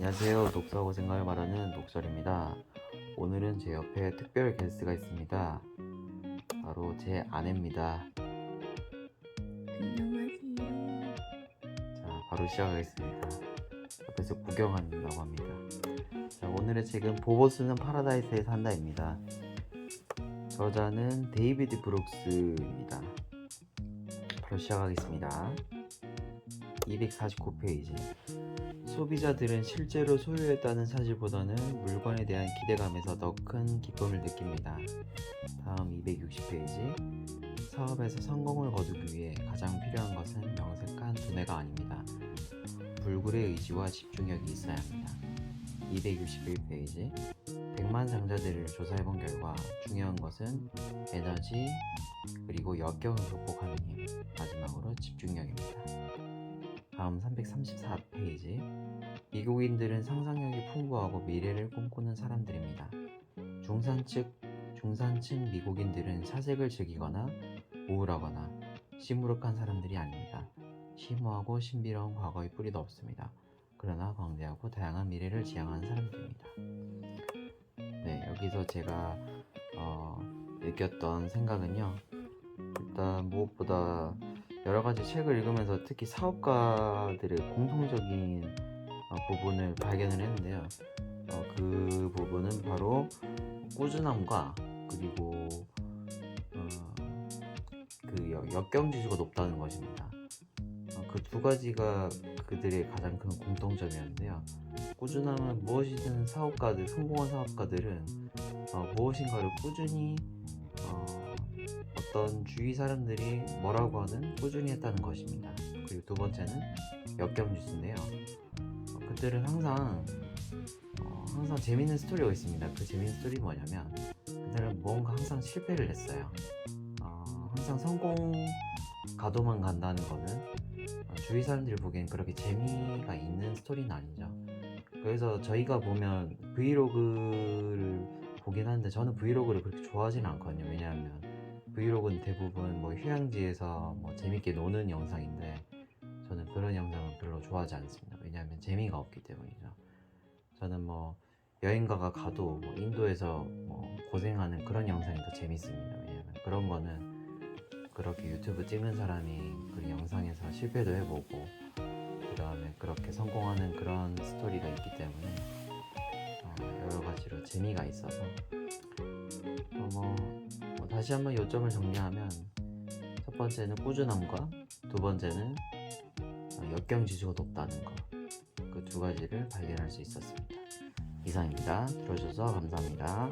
안녕하세요. 독서하고 생각을 말하는 독설입니다. 오늘은 제 옆에 특별 게스트가 있습니다. 바로 제 아내입니다. 안녕하세요. 자, 바로 시작하겠습니다. 옆에서 구경한다고 합니다. 자, 오늘의 책은 보보스는 파라다이스에 산다입니다. 저자는 데이비드 브룩스입니다. 바로 시작하겠습니다. 249페이지. 소비자들은 실제로 소유했다는 사실보다는 물건에 대한 기대감에서 더 큰 기쁨을 느낍니다. 다음 260페이지. 사업에서 성공을 거두기 위해 가장 필요한 것은 명색한 두뇌가 아닙니다. 불굴의 의지와 집중력이 있어야 합니다. 261페이지. 100만 상자들을 조사해본 결과 중요한 것은 에너지 그리고 역경을 극복하는 힘 마지막으로 집중력입니다. 다음 334페이지. 미국인들은 상상력이 풍부하고 미래를 꿈꾸는 사람들입니다. 중산층, 중산층 미국인들은 사색을 즐기거나 우울하거나 시무룩한 사람들이 아닙니다. 심오하고 신비로운 과거의 뿌리도 없습니다. 그러나 광대하고 다양한 미래를 지향하는 사람들입니다. 네, 여기서 제가 어, 느꼈던 생각은요. 일단 무엇보다 여러 가지 책을 읽으면서 특히 사업가들의 공통적인 어, 부분을 발견을 했는데요. 어, 그 부분은 바로 꾸준함과 그리고 어, 그 역- 역경지수가 높다는 것입니다. 어, 그두 가지가 그들의 가장 큰 공통점이었는데요. 꾸준함은 무엇이든 사업가들, 성공한 사업가들은 어, 무엇인가를 꾸준히 어, 어떤 주위 사람들이 뭐라고 하는 꾸준히 했다는 것입니다. 그리고 두 번째는 역경지수인데요. 어, 그들은 항상 어, 항상 재밌는 스토리가 있습니다. 그 재밌는 스토리 뭐냐면 그들은 뭔가 항상 실패를 했어요. 어, 항상 성공 가도만 간다는 거는 어, 주위 사람들이 보기엔 그렇게 재미가 있는 스토리는 아니죠. 그래서 저희가 보면 브이로그를 보긴 하는데 저는 브이로그를 그렇게 좋아하지는 않거든요. 왜냐하면 브이로그는 대부분 뭐 휴양지에서 뭐 재밌게 노는 영상인데 저는 그런 영상을 별로 좋아하지 않습니다. 왜냐하면 재미가 없기 때문이죠. 저는 뭐 여행가가 가도 뭐 인도에서 뭐 고생하는 그런 영상이 더 재밌습니다. 왜냐하면 그런 거는 그렇게 유튜브 찍는 사람이 그 영상에서 실패도 해보고 그 다음에 그렇게 성공하는 그런 스토리가 있기 때문에 어, 여러 가지로 재미가 있어서 어, 뭐, 뭐 다시 한번 요점을 정리하면 첫 번째는 꾸준함과 두 번째는 어, 역경 지수가 높다는 거그두 가지를 발견할 수 있었습니다. 이상입니다. 들어주셔서 감사합니다.